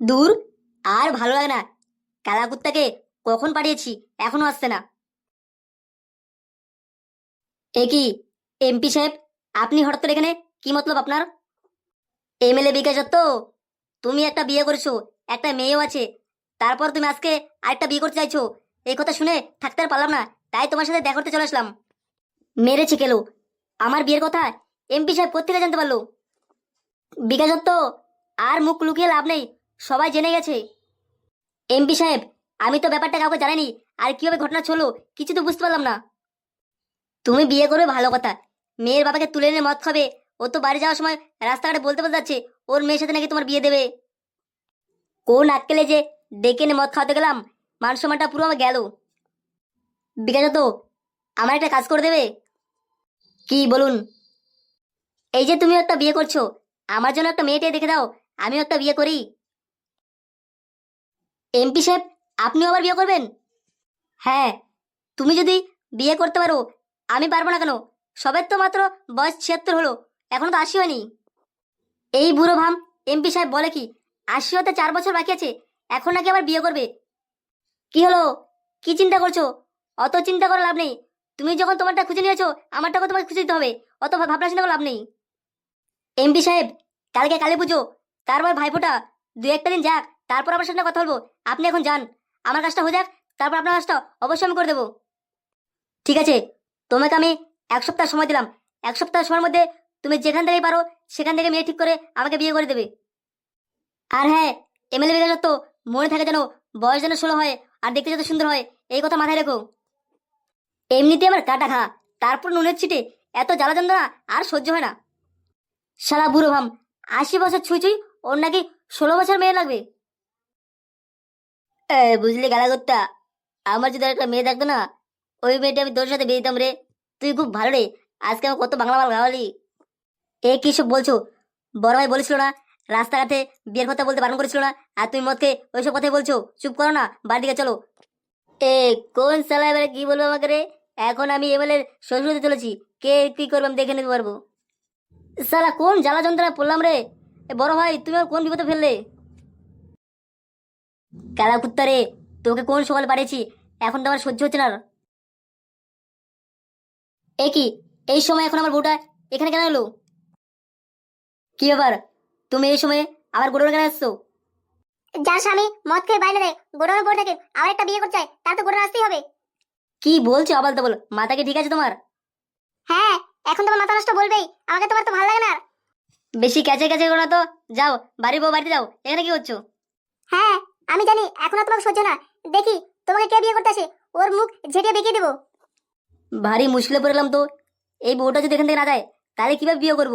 দূর? আর ভালো লাগে না। কালাকুত্তাকে কখন পাঠিয়েছি? এখনও আসছে না। এ কি এমপি সাহেব, আপনি হঠাৎ করে এখানে? কি মতলব আপনার? এমএলএ বিকাশ দত্ত তুমি একটা বিয়ে করেছ, একটা মেয়েও আছে। তারপর তুমি আজকে আরেকটা বিয়ে করতে চাইছো। এই কথা শুনে থাকতে আর পারলাম না, তাই তোমার সাথে দেখা করতে চলে আসলাম। মেরেছে কেলো। আমার বিয়ের কথা এমপি সাহেব কোথেকে জানতে পারল? বিকাশ দত্ত আর মুখ লুকিয়ে লাভ নেই। সবাই জেনে গেছে। এমপি সাহেব, আমি তো ব্যাপারটা কাউকে জানাইনি। আর কীভাবে ঘটনা চলো কিছু তো বুঝতে পারলাম না। তুমি বিয়ে করবে ভালো কথা। মেয়ের বাবাকে তুলে এনে মদ খাবে। ও তো বাড়ি যাওয়ার সময় রাস্তাঘাটে বলতে বলতে যাচ্ছে, ওর মেয়ের সাথে নাকি তোমার বিয়ে দেবে। কোন আক্কেলে যে ডেকে এনে মদ খাওয়াতে গেলাম, মান সম্মানটা পুরো আমার গেল। বিকাশ তো আমার একটা কাজ করে দেবে। কি বলুন? এই যে তুমি একটা বিয়ে করছ, আমার জন্য একটা মেয়েটে দেখে দাও, আমিও একটা বিয়ে করি। এমপি সাহেব, আপনিও আবার বিয়ে করবেন? হ্যাঁ তুমি যদি বিয়ে করতে পারো, আমি পারব না কেন? সবের তো মাত্র বয়স ছিয়াত্তর হলো, এখনও তো আশি হয়নি। এই বুড়ো ভাম, এমপি সাহেব বলে কি, আশি হতে চার বছর বাকি আছে, এখন নাকি আবার বিয়ে করবে? কি হলো? কি চিন্তা করছ? অত চিন্তা করে লাভ নেই। তুমি যখন তোমারটা খুঁজে নিয়েছো, আমারটাকে তোমাকে খুঁজে দিতে হবে, অত ভাবনা চিন্তা করে লাভ নেই। এমপি সাহেব, কালকে কালী পুজো, তারপর ভাইফোঁটা দু একটা দিন যাক। তারপর আমার সাথে কথা বলব। আপনি এখন যান। আমার কাজটা হয়ে যাক, তারপর আপনার কাজটা অবশ্যই আমি করে দেবো। ঠিক আছে, তোমাকে আমি এক সপ্তাহ সময় দিলাম। এক সপ্তাহ সময়ের মধ্যে তুমি যেখান থেকেই পারো, সেখান থেকে মেয়ে ঠিক করে আমাকে বিয়ে করে দেবে। আর হ্যাঁ এমএলএ বিকাশ তো মনে থাকে যেন বয়স যেন ষোলো হয় আর দেখতে যত সুন্দর হয়, এই কথা মাথায় রেখো। এমনিতে আমার কাটা খা তারপর নুনের ছিটে, এত জ্বালা যন্ত্রণা আর সহ্য হয় না। শালা বুড়ো ভাম আশি বছর ছুঁই ছুঁই ওর নাকি ষোলো বছর মেয়ে লাগবে। বুঝলি করতা আমার যদি একটা মেয়ে থাকতো না, ওই মেয়েটা আমি তোর সাথে বিয়ে দিতাম রে। তুই খুব ভালো রে, আজকে আমার কত বাংলা মাল গাওয়ালি এ কি সব বলছো? বড় ভাই বলেছিল না, রাস্তাঘাটে বিয়ের কথা বলতে বারণ করেছিল না, আর তুমি মদকে ওইসব কথাই বলছো? চুপ করো না বাড়ি দিকে চলো। এ, কোন সালা এবারে কি বলব আমাকে রে? এখন আমি এমএলএর শ্বশুর হতে চলেছি, কে কি করব আমি দেখে নিতে পারব। সালা কোন জ্বালা যন্ত্রণা পড়লাম রে? বড় ভাই, তুমি কোন বিপদে ফেললে? কালা কুত্তা রে তোকে কোন সকালে পাঠিয়েছি এখন তো আমার সহ্য হচ্ছে না এ কি এই সময় এখন আমার বউটা এখানে কেন এলো? কি ব্যাপার? তুমি এই সময়ে আমার গোডাউনে কেন আসছো? যার স্বামী মদ খেয়ে বাইরে দেয় গোডাউনে পড়ে থাকে আবার একটা বিয়ে করতে চায় তার তো গোডাউন আসতেই হবে। কি বলছো আবাল তো বল মাথা কি ঠিক আছে তোমার? হ্যাঁ এখন তোমার মাথা নষ্ট বলবেই আমাকে তোমার তো ভালো লাগে না বেশি ক্যাচে ক্যাচে করো না তো যাও বাড়ি বউ বাড়িতে যাও এখানে কি করছ? আমি জানি এখন তোমার সহ্য না। দেখি, তোমাকে কে বিয়ে করতে আসে? ওর মুখ ঝেটে বেঁকে দেবো। ভারী মুশকিলে পড়লাম তো। এই বউটা যদি এখান থেকে না যায়, তাহলে কীভাবে বিয়ে করব?